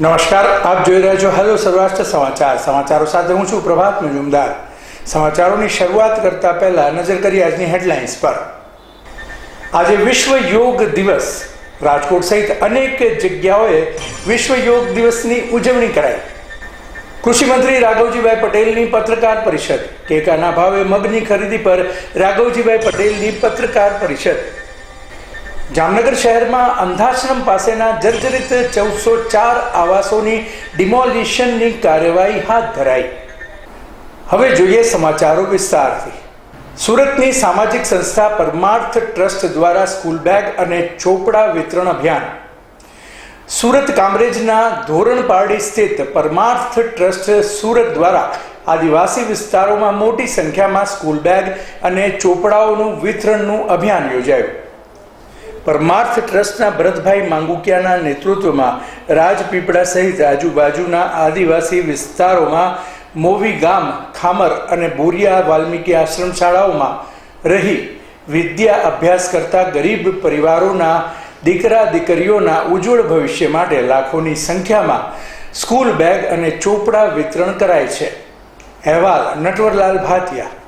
નમસ્કાર, આપ જોઈ રહ્યા છો હેલો સૌરાષ્ટ્ર સમાચાર. સમાચારો સાથે હું છું પ્રભાત મજુમદાર સમાચારોની શરૂઆત કરતા પહેલા નજર કરી આજની હેડલાઇન્સ પર. આજે વિશ્વ યોગ દિવસ. રાજકોટ સહિત અનેક જગ્યાઓએ વિશ્વ યોગ દિવસની ઉજવણી કરાઈ. કૃષિ મંત્રી રાઘવજીભાઈ પટેલની પત્રકાર પરિષદ. ટેકાના ભાવે મગની ખરીદી પર રાઘવજીભાઈ પટેલની પત્રકાર પરિષદ. જામનગર શહેરમાં અંધાશ્રમ પાસેના જર્જરિત ચૌદસો ચાર આવાસોની ડિમોલિશનની કાર્યવાહી હાથ ધરાઈ. હવે જોઈએ સમાચારો વિસ્તારથી. સુરતની સામાજિક સંસ્થા પરમાર્થ ટ્રસ્ટ દ્વારા સ્કૂલ બેગ અને ચોપડા વિતરણ અભિયાન. સુરત કામરેજના ધોરણપારડી સ્થિત પરમાર્થ ટ્રસ્ટ સુરત દ્વારા આદિવાસી વિસ્તારોમાં મોટી સંખ્યામાં સ્કૂલ બેગ અને ચોપડાઓનું વિતરણનું અભિયાન યોજાયું. પરમાર્થ ટ્રસ્ટના ભરતભાઈ માંગુકિયાના નેતૃત્વમાં રાજપીપળા સહિત આજુબાજુના આદિવાસી વિસ્તારોમાં મોવી ગામ, ખામર અને બોરિયા વાલ્મીકી આશ્રમ શાળાઓમાં રહી વિદ્યા અભ્યાસ કરતા ગરીબ પરિવારોના દીકરા દીકરીઓના ઉજ્જવળ ભવિષ્ય માટે લાખોની સંખ્યામાં સ્કૂલ બેગ અને ચોપડા વિતરણ કરાય છે. અહેવાલ નટવરલાલ ભાતિયા